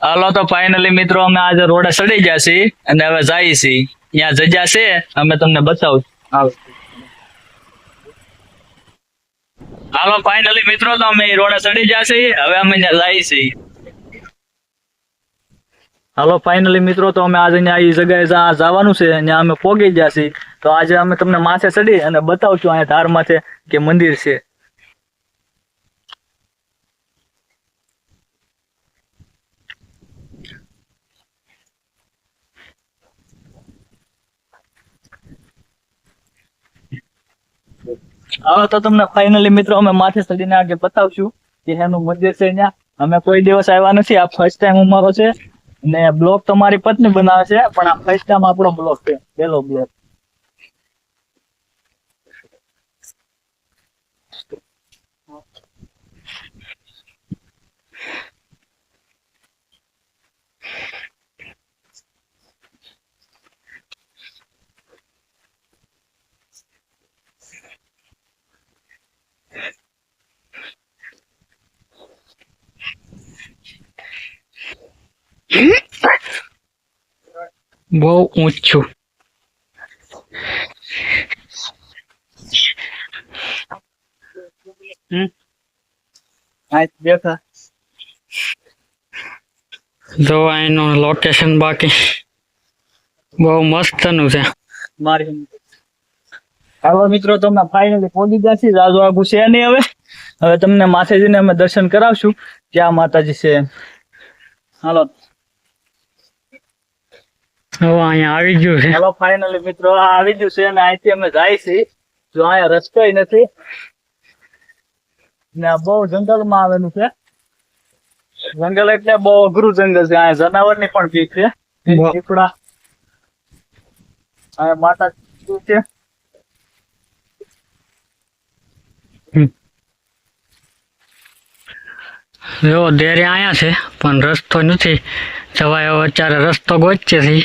હાલો તો ફાઇનલી મિત્રો અમે આજે રોડે ચડી ગયા છીએ અને હવે જાય છીએ. ત્યાં જગ્યા છે, અમે તમને બતાવું. હાલો. હાલો ફાઇનલી મિત્રો, તો અમે રોડે ચડી છીએ. હવે અમે જઈએ છીએ. હાલો ફાઇનલી મિત્રો, તો અમે આજે અહીંયા એ જગ્યાએ જવાનું છે. અહીંયા અમે પોગી છીએ. તો આજે અમે તમને માથે ચડી અને બતાવશું અહીંયા ધાર માથે કે મંદિર છે. હવે તો તમને ફાઇનલી મિત્રો અમે માથે સડીને આગળ બતાવશું કે એનું મંદિર છે ત્યાં અમે કોઈ દિવસ આવ્યા નથી, આ ફર્સ્ટ ટાઈમ અમારો છે. ને બ્લોગ તમારી પત્ની બનાવે છે, પણ આ ફર્સ્ટ ટાઈમ આપણો બ્લોગ છે. પેલો બ્લોગ. બહુ ઊંચું. જો એનું લોકેશન બાકી. બહુ મસ્તનું છે. મારી હાલો મિત્રો તમે ફાઇનલી પહોંચી ગયા છીએ. રાજુ આગુ છે નહીં હવે. હવે તમને માથે જઈને અમે દર્શન કરાવશું. ત્યાં માતાજી છે. હાલો. અહીંયા આવી ગયું છે. હાલો ફાઇનલી મિત્રો. આવી ગયું છે અને અહીંથી અમે જાય છે જો અહીંયા રસ્તો નથી. ને બહુ જંગલમાં આવેલું છે. જંગલ એટલે બહુ અઘરું જંગલ છે. અહીંયા જનાવરની પણ બીક છે. દીપડા. અહીંયા માતા છે? જો દેરે અહીંયા છે પણ રસ્તો નથી. જવાય અત્યારે રસ્તો ગોચે છે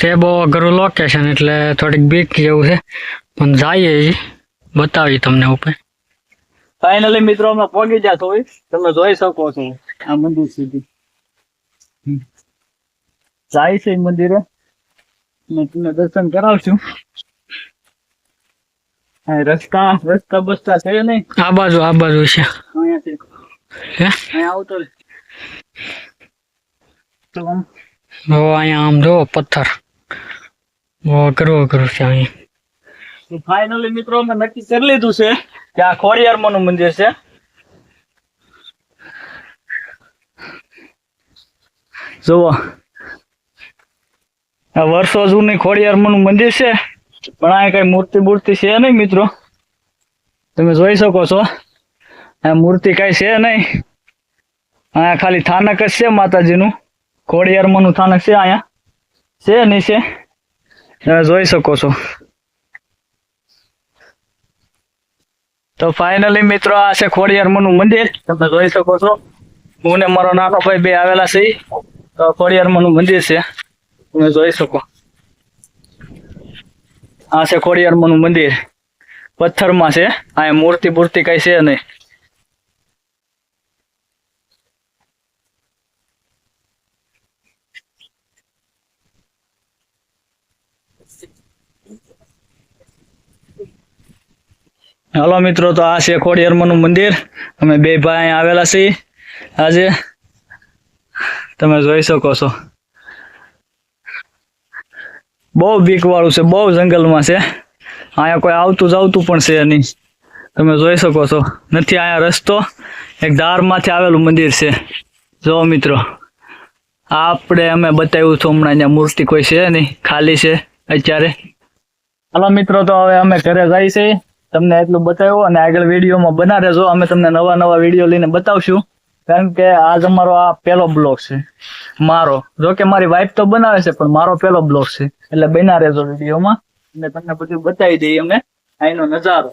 તે બહુ અઘરું લોકેશન એટલે થોડીક બીક જેવું છે. પણ જઈએ બતાવી તમને ઉપર. ફાઇનલી મિત્રો અમે પહોંચી ગયા હોય તમે જોઈ શકો છો. આ મંદિર સુધી. જાય છે મંદિરે. મેં તમને દર્શન કરાવશું. રસ્તા રસ્તા બસ્તા છે નહીં? આ બાજુ આ બાજુ છે. અહીંયાથી હે? અહીંયા આવતો જો અહીંયા આમ જો, પથ્થર. અઘરું અઘરું છે અહીંયા. ફાઇનલી મિત્રો, અમે નક્કી કરી લીધું છે કે આ ખોડિયારમાં નું મંદિર છે. જુઓ. આ વર્ષો જૂની ખોડિયારમાં નું મંદિર છે, પણ આ કઈ મૂર્તિ મૂર્તિ છે નહીં મિત્રો. તમે જોઈ શકો છો, આ મૂર્તિ કઈ છે નહીં. અહીંયા ખાલી થાનક જ છે માતાજીનું. ખોડિયારમાં નું થાનક છે અહીંયા? છે છે? તમે જોઈ શકો છો. તો ફાઇનલી મિત્રો આ છે ખોડિયારમાં નું મંદિર. તમે જોઈ શકો છો. હું ને મારો નાનો ભાઈ બે આવેલા છે. તો ખોડિયારમાં નું મંદિર છે. તમે જોઈ શકો. આ છે ખોડિયારમાં નું મંદિર. પથ્થરમાં છે. આ મૂર્તિ મૂર્તિ કઈ છે નહીં. હાલો મિત્રો, તો આ છે ખોડિયારમાં મંદિર. અમે બે ભાઈ આવેલા છીએ. આજે તમે જોઈ શકો છો. બહુ બીક વાળું છે, બહુ જંગલમાં છે. અહીંયા કોઈ આવતું જાવતું પણ છે નહીં. તમે જોઈ શકો છો. નથી, અહીંયા રસ્તો. એક ધારમાંથી આવેલું મંદિર છે. જો મિત્રો, આપણે, અમે બતાવ્યું હતું હમણાં, અહીંયા મૂર્તિ કોઈ છે નહીં, ખાલી છે. અત્યારે? હાલો મિત્રો તો હવે અમે ઘરે જઈ છે. તમને એટલું બતાવ્યું અને આગળ વિડીયોમાં બના રહેજો અમે તમને નવા નવા વીડિયો લઈને બતાવશું. કારણ કે આજ અમારો આ પહેલો બ્લોગ છે. મારો. જો કે મારી વાઈફ તો બનાવે છે પણ મારો પહેલો બ્લોગ છે. એટલે બના રહેજો વિડીયોમાં. અને તમને બધું બતાવી દઈએ અમે. અહીંનો નજારો.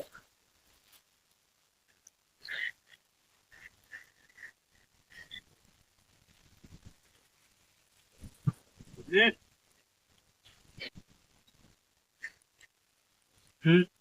Yeah. hmm